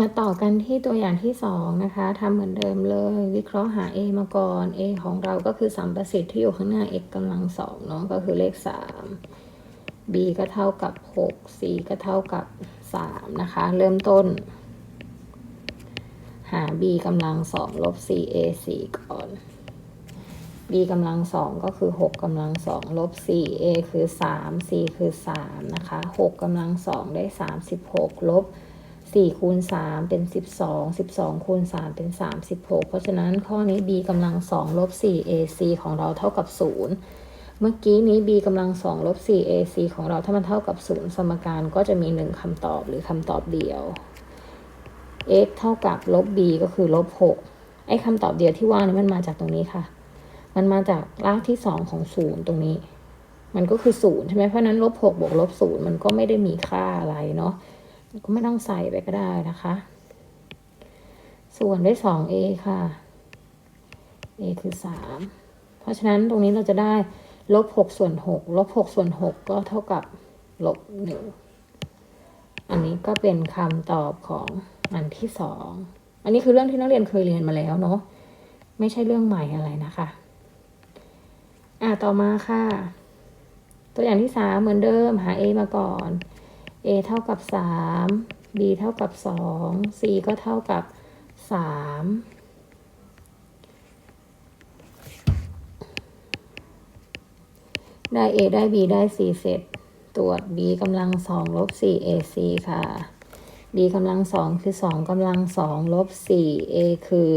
มาต่อกันที่ตัวอย่างที่สองนะคะทำเหมือนเดิมเลย วิเคราะห์หา a มาก่อน a ของเราก็คือสัมประสิทธิ์ที่อยู่ข้างหน้า x กำลังสองเนาะก็คือเลขสาม b ก็เท่ากับหก c ก็เท่ากับสามนะคะ เริ่มต้น หา b กำลังสองลบ c a สี่ก่อน b กำลังสองก็คือหกกำลังสองลบ c a คือสาม c คือสามนะคะหกกำลังสองได้สามสิบหกลบ สี่คูณสามเป็นสิบสองสิบสองคูณสามเป็นสามสิบหกเพราะฉะนั้นข้อนี้ b กำลังสองลบสี่ ac ของเราเท่ากับศูนย์เมื่อกี้นี้ b กำลังสองลบสี่ ac ของเราถ้ามันเท่ากับศูนย์สมการก็จะมีหนึ่งคำตอบหรือคำตอบเดียว x เท่ากับลบ b ก็คือลบหกไอ้คำตอบเดียวที่ว่านี้มันมาจากตรงนี้ค่ะ มันมาจากรากที่สองของศูนย์ตรงนี้ มันก็คือศูนย์ใช่ไหมเพราะนั้นลบหกบวกลบศูนย์มันก็ไม่ได้มีค่าอะไรเนาะ ก็ไม่ต้องใส่ไปก็ได้นะคะ ส่วนด้วยสอง a ค่ะ a คือสามเพราะฉะนั้นตรงนี้เราจะได้ลบหกส่วนหกลบหกส่วนหกก็เท่ากับลบหนึ่งอันนี้ก็เป็นคำตอบของอันที่สองอันนี้คือเรื่องที่นักเรียนเคยเรียนมาแล้วเนาะไม่ใช่เรื่องใหม่อะไรนะคะ อะต่อมาค่ะ ตัวอย่างที่สามเหมือนเดิมหา a มาก่อน a เท่ากับสาม b เท่ากับสอง c ก็เท่ากับสามได้ a ได้ b ได้ c เสร็จ ตรวจ b กำลังสองลบสี่ ac ค่ะ b กำลังสองคือสองกำลังสองลบสี่ a คือ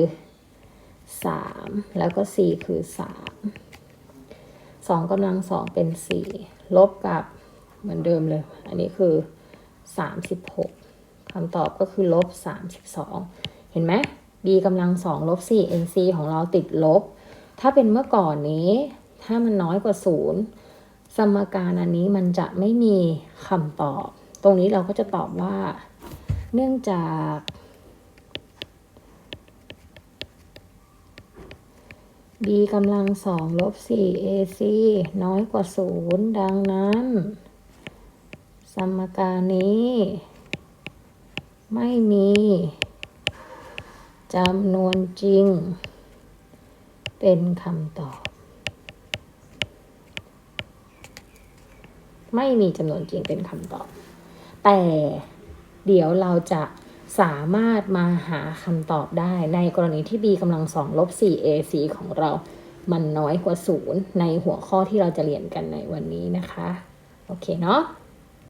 สามแล้วก็ c คือสามสองกำลังสองเป็นสี่ลบกับเหมือนเดิมเลย อันนี้คือ สามสิบหกคำตอบก็คือลบสามสิบสองเห็นไหม b กำลังสองลบสี่ ac ของเราติดลบ ถ้าเป็นเมื่อก่อนนี้ ถ้ามันน้อยกว่าศูนย์สมการอันนี้มันจะไม่มีคำตอบ ตรงนี้เราก็จะตอบว่า เนื่องจาก b กำลังสองลบสี่ ac น้อยกว่าศูนย์ดังนั้น สมการนี้ ไม่มีจำนวนจริง เป็นคำตอบ ไม่มีจำนวนจริงเป็นคำตอบ แต่เดี๋ยวเราจะสามารถมาหาคำตอบได้ในกรณีที่ b กำลังสองลบ 4 ac ของเรามันน้อยกว่า 0 ในหัวข้อที่เราจะเรียนกันในวันนี้นะคะ โอเคเนาะ